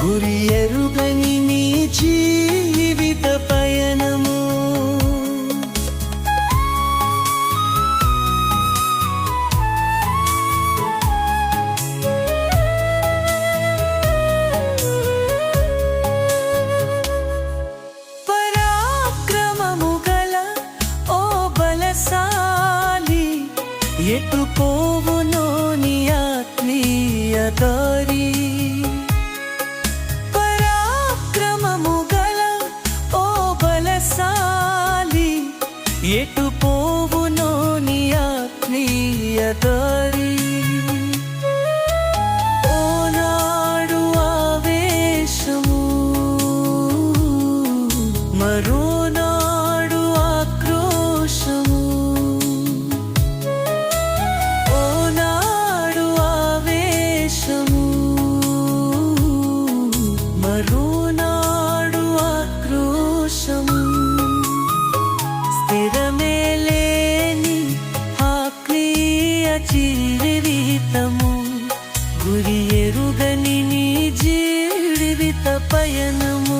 గురి ఎరుగని నీ జీవిత పయనము. పరాక్రమము గల ఓ బలశాలి ఎటు పోవునో నీ ఆత్మీయ దారి ఎటు పోవునో నీ ఆత్మీయతో? శయనము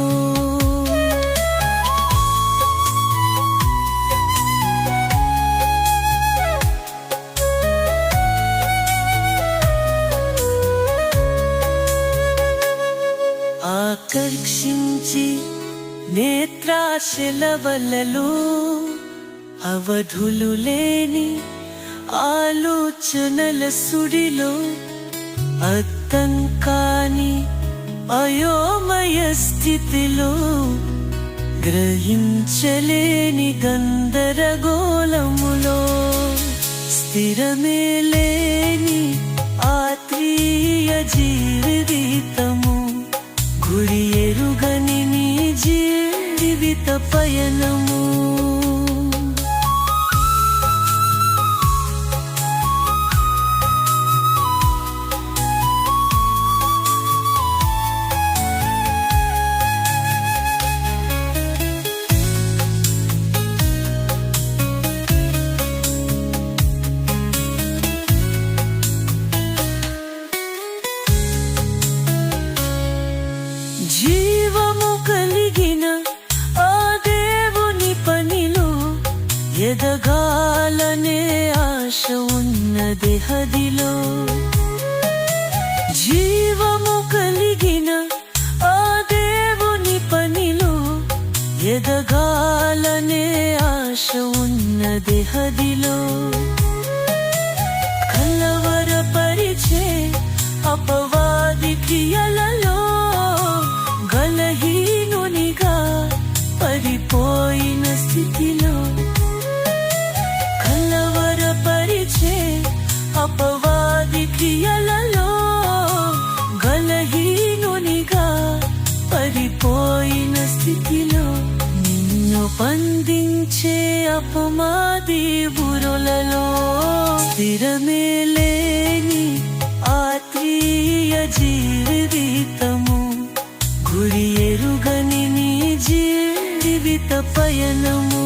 ఆకర్షించి నేత్రాశల వలలో అవధులు లేని ఆలోచనల సుడిలో అర్థం కాని అయోమయ స్థితిలో గ్రహించలేని గందరగోళములో స్థిరమే లేని ఆత్మీయ జీవితము. గురి ఎరుగని నీ జీవిత పయనము సరిహదిలో జీవము కలిగిన ఆ దేవుని పనిలో ఎదగాలనే ఆశ ఉన్నది హదిలో. కలవరపరిచే అపవాదికి ఎలా అపవాది గలహీనునిగా పడిపోయిన స్థితిలో నిన్ను పందించే అపమాది బురులలో స్థిరమే లేని ఆత్మీయ జీవితము. గురి ఎరుగని నీ జీవిత పయనము.